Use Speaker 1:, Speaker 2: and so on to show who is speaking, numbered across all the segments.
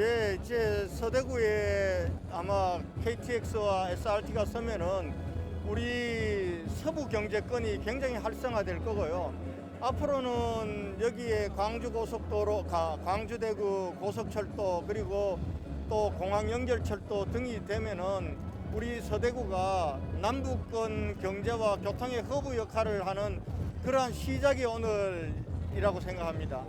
Speaker 1: 예, 이제 서대구에 아마 KTX와 SRT가 서면은 우리 서부 경제권이 굉장히 활성화될 거고요. 앞으로는 여기에 광주 고속도로, 가- 광주 대구 고속철도 그리고 또 공항 연결철도 등이 되면은 우리 서대구가 남북권 경제와 교통의 허브 역할을 하는 그러한 시작이 오늘이라고 생각합니다.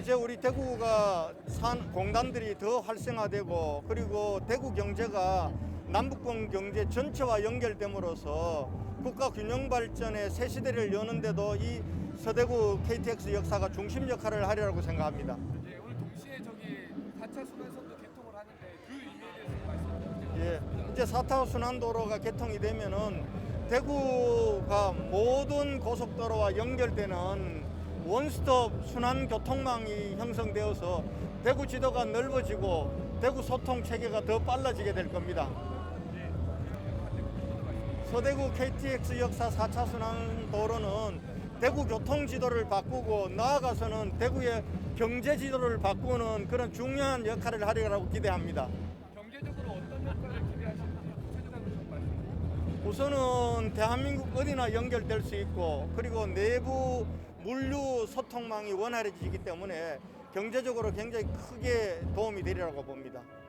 Speaker 1: 이제 우리 대구가 산 공단들이 더 활성화되고 그리고 대구 경제가 남북권 경제 전체와 연결됨으로써 국가 균형 발전의 새 시대를 여는데도 이 서대구 KTX 역사가 중심 역할을 하리라고 생각합니다.
Speaker 2: 예, 오늘 동시에 저기 4차 순환선도 개통을 하는데 그 의미에 대해서 말씀 좀
Speaker 1: 예, 이제 사타 순환도로가 개통이 되면은 대구가 모든 고속도로와 연결되는 원스톱 순환 교통망이 형성되어서 대구 지도가 넓어지고 대구 소통 체계가 더 빨라지게 될 겁니다. 서대구 KTX 역사 4차 순환 도로는 대구 교통 지도를 바꾸고 나아가서는 대구의 경제 지도를 바꾸는 그런 중요한 역할을 하리라고 기대합니다.
Speaker 2: 경제적으로 어떤 역할을 기대하시는지 구체적으로 좀 말씀
Speaker 1: 우선은 대한민국 어디나 연결될 수 있고 그리고 내부 물류 소통망이 원활해지기 때문에 경제적으로 굉장히 크게 도움이 되리라고 봅니다.